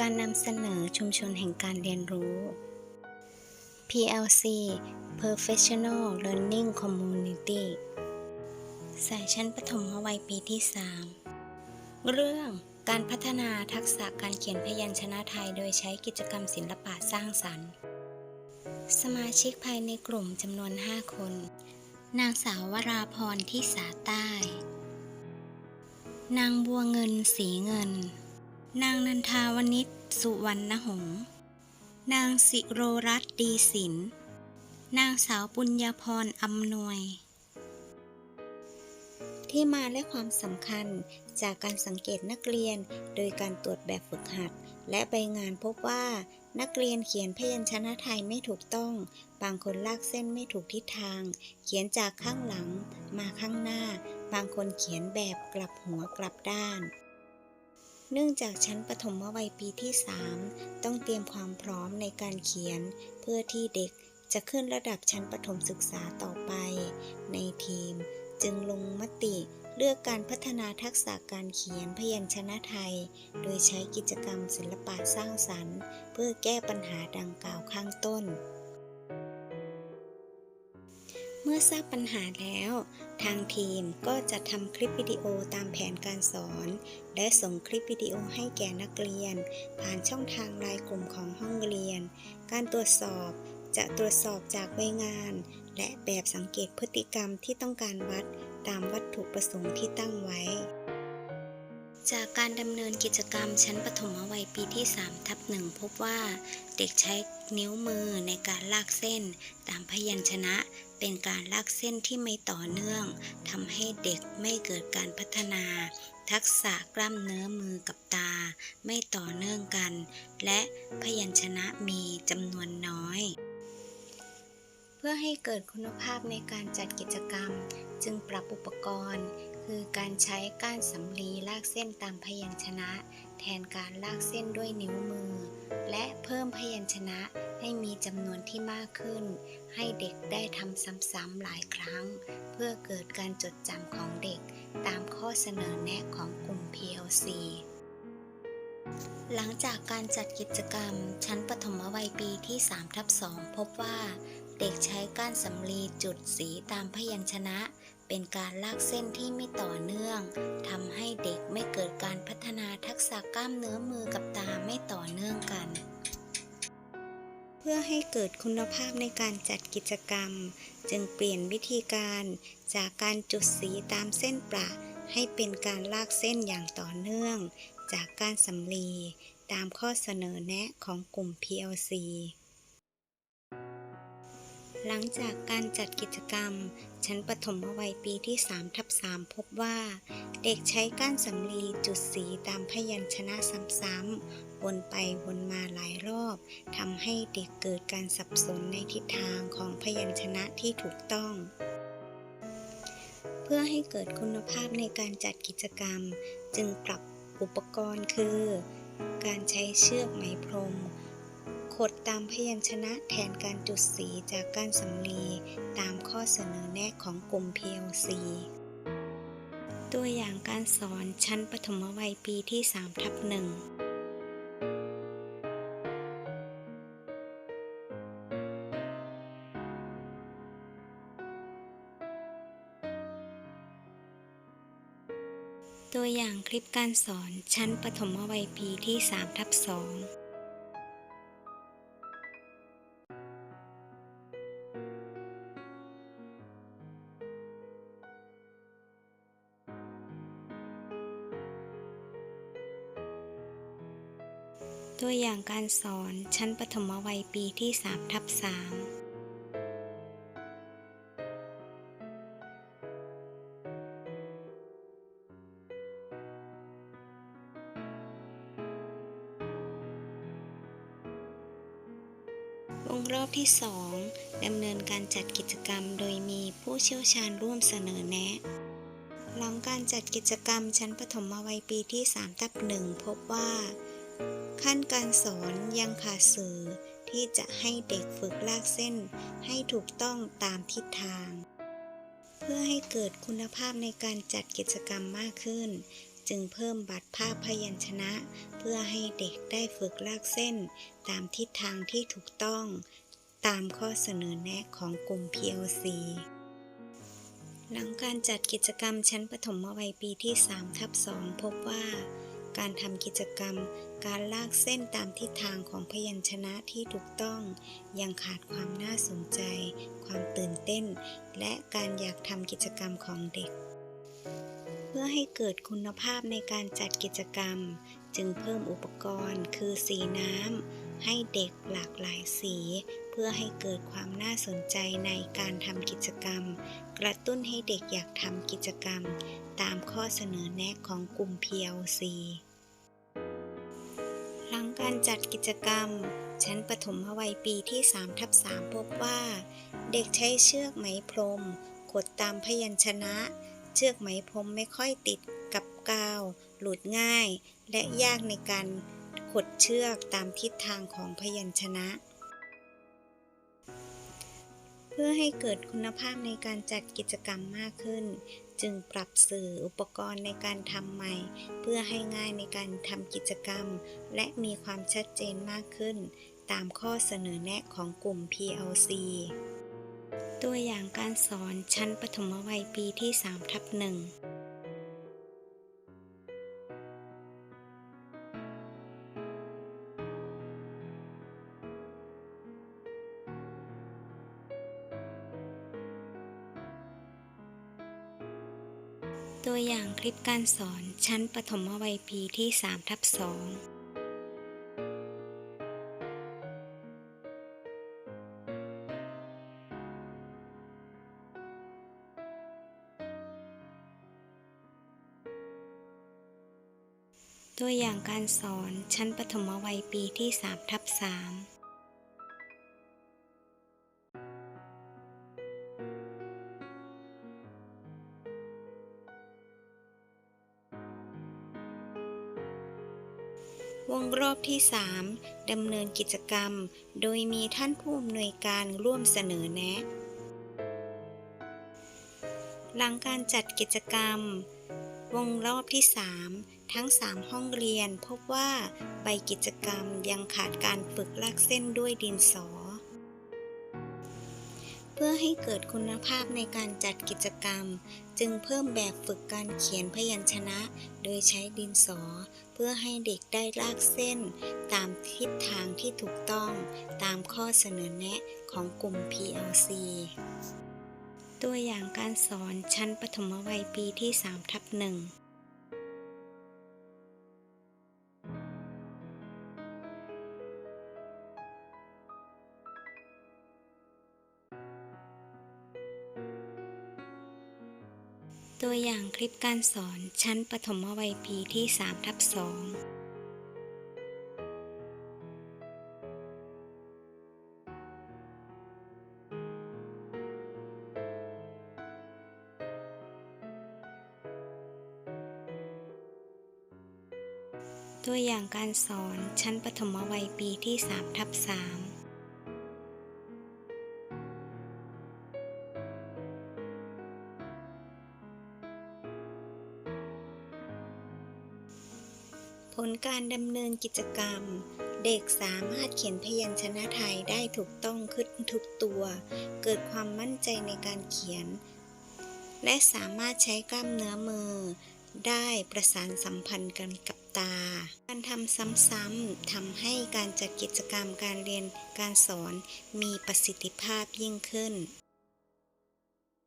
การนำเสนอชุมชนแห่งการเรียนรู้ PLC Professional Learning Community สายชั้นประถมวัยปีที่ 3 เรื่องการพัฒนาทักษะการเขียนพยัญชนะไทยโดยใช้กิจกรรมศิลปะสร้างสรรค์ สมาชิกภายในกลุ่มจำนวน 5 คน นางสาววราพรที่สาใต้ นางบัวเงินสีเงิน นางนันทาวนิชสุวรรณหงษ์นางสิโรรัตน์ดีศิลป์นางสาวปุญญาพรอำนวย ที่มาและความสำคัญจากการสังเกตนักเรียนโดยการตรวจแบบฝึกหัด และใบงานพบว่านักเรียนเขียนพยัญชนะไทยไม่ถูกต้อง บางคนลากเส้นไม่ถูกทิศทาง เขียนจากข้างหลังมาข้างหน้า บางคนเขียนแบบกลับหัวกลับด้าน เนื่องจากชั้นปฐมวัยปีที่ 3 ต้องเตรียมความพร้อมในการเขียน เพื่อที่เด็กจะขึ้นระดับชั้นประถมศึกษาต่อไป ในทีมจึงลงมติเลือกการพัฒนาทักษะการเขียนพยัญชนะไทย โดยใช้กิจกรรมศิลปะสร้างสรรค์ เพื่อแก้ปัญหาดังกล่าวข้างต้น เมื่อทราบปัญหาแล้ว ทางทีมก็จะทำคลิปวิดีโอตามแผนการสอน และส่งคลิปวิดีโอให้แก่นักเรียน ผ่านช่องทางไลน์กลุ่มของห้องเรียน การตรวจสอบจะตรวจสอบจากใบงาน และแบบสังเกตพฤติกรรมที่ต้องการวัดตามวัตถุประสงค์ที่ตั้งไว้ จากการดำเนินกิจกรรมชั้นปฐมวัยปีที่3ทับหนึ่งพบว่า เด็กใช้นิ้วมือในการลากเส้น ตามพยัญชนะ เป็นการลากเส้นที่ไม่ต่อเนื่องทำให้เด็กไม่เกิดการพัฒนา ทักษะกล้ามเนื้อมือกับตา ไม่ต่อเนื่องกัน และพยัญชนะมีจำนวนน้อย เพื่อให้เกิดคุณภาพในการจัดกิจกรรม จึงปรับอุปกรณ์ คือการใช้ก้านสำลีลากเส้นตามพยัญชนะ แทนการลากเส้นด้วยนิ้วมือ และเพิ่มพยัญชนะให้มีจำนวนที่มากขึ้น ให้เด็กได้ทำซ้ำๆหลายครั้ง เพื่อเกิดการจดจำของเด็กตามข้อเสนอแนะของกลุ่ม PLC หลังจากการจัดกิจกรรม ชั้นปฐมวัยปีที่3ทับ2พบว่า เด็กใช้ก้านสำลีจุดสีตามพยัญชนะ เป็นการลากเส้นที่ไม่ต่อเนื่องทำให้เด็กไม่เกิดการพัฒนาทักษะกล้ามเนื้อมือกับตาไม่ต่อเนื่องกัน เพื่อให้เกิดคุณภาพในการจัดกิจกรรม จึงเปลี่ยนวิธีการจากการจุดสีตามเส้นประให้เป็นการลากเส้นอย่างต่อเนื่อง จากการสำลีตามข้อเสนอแนะของกลุ่ม PLC หลังจากการจัดกิจกรรม ชั้นปฐมวัยปีที่3ทับ3พบว่า เด็กใช้ก้านสำลีจุดสีตามพยัญชนะซ้ำๆวนไปวนมาหลายรอบทำให้เด็กเกิดการสับสนในทิศทางของพยัญชนะที่ถูกต้อง เพื่อให้เกิดคุณภาพในการจัดกิจกรรม จึงปรับอุปกรณ์คือ การใช้เชือกไหมพรม ขดตามพยัญชนะแทนการจุดสีจากการสำลีตามข้อเสนอแนะของกลุ่ม PLC ตัวอย่างการสอนชั้นปฐมวัยปีที่3ทับหนึ่งตัวอย่างคลิปการสอนชั้นปฐมวัยปีที่3ทับ2 อย่างการสอนชั้นปฐมวัยปีที่3ทับ3วงรอบที่ 2ดำเนินการจัดกิจกรรมโดยมีผู้เชี่ยวชาญร่วมเสนอแนะ หลังการจัดกิจกรรมชั้นปฐมวัยปีที่3ทับ1พบว่า ขั้นการสอนยังขาดสื่อที่จะให้เด็กฝึกลากเส้นให้ถูกต้องตามทิศทาง เพื่อให้เกิดคุณภาพในการจัดกิจกรรมมากขึ้น จึงเพิ่มบัตรภาพพยัญชนะ เพื่อให้เด็กได้ฝึกลากเส้น ตามทิศทางที่ถูกต้อง ตามข้อเสนอแนะของกลุ่ม PLC หลังการจัดกิจกรรมชั้นประถมวัยปีที่3ทับ2พบว่าการทำกิจกรรม การลากเส้นตามทิศทางของพยัญชนะที่ถูกต้อง ยังขาดความน่าสนใจ ความตื่นเต้น และการอยากทำกิจกรรมของเด็ก เพื่อให้เกิดคุณภาพในการจัดกิจกรรม จึงเพิ่มอุปกรณ์ คือสีน้ำให้เด็กหลากหลายสี เพื่อให้เกิดความน่าสนใจในการทำกิจกรรม กระตุ้นให้เด็กอยากทำกิจกรรม ตามข้อเสนอแนะของกลุ่ม PLC งการจัดกิจกรรม ชั้นประถมวัยปีที่3ทับ3พบว่า เด็กใช้เชือกไหมพรมกดตามพยัญชนะ เชือกไหมพรมไม่ค่อยติดกับกาว หลุดง่าย และยากในการขดเชือกตามทิศทางของพยัญชนะ เพื่อให้เกิดคุณภาพในการจัดกิจกรรมมากขึ้น จึงปรับสื่ออุปกรณ์ในการทำใหม่ เพื่อให้ง่ายในการทำกิจกรรม และมีความชัดเจนมากขึ้น ตามข้อเสนอแนะของกลุ่ม PLC ตัวอย่างการสอนชั้นปฐมวัยปีที่3ทับ1 ตัวอย่างคลิปการสอนชั้นประถมวัยปีที่3ทับ2ตัวอย่างการสอนชั้นประถมวัยปีที่3ทับ3 วงรอบที่ 3ดำเนินกิจกรรม โดยมีท่านผู้อำนวยการร่วมเสนอแนะ หลังการจัดกิจกรรม วงรอบที่ 3 ทั้ง 3 ห้องเรียนพบว่าใบกิจกรรมยังขาดการฝึกลากเส้นด้วยดินสอ เพื่อให้เกิดคุณภาพในการจัดกิจกรรม จึงเพิ่มแบบฝึกการเขียนพยัญชนะ โดยใช้ดินสอ เพื่อให้เด็กได้ลากเส้น ตามทิศทางที่ถูกต้อง ตามข้อเสนอแนะของกลุ่ม PLC ตัวอย่างการสอนชั้นปฐมวัยปีที่3ทับ1 ตัวอย่างคลิปการสอนชั้นประถมวัยปีที่3ทับ2ตัวอย่างการสอนชั้นประถมวัยปีที่3ทับ3 ผลการดำเนินกิจกรรม เด็กสามารถเขียนพยัญชนะไทยได้ถูกต้องขึ้นทุกตัว เกิดความมั่นใจในการเขียน และสามารถใช้กล้ามเนื้อมือ ได้ประสานสัมพันธ์กันกับตา การทำซ้ำๆทำให้การจัดกิจกรรมการเรียนการสอนมีประสิทธิภาพยิ่งขึ้น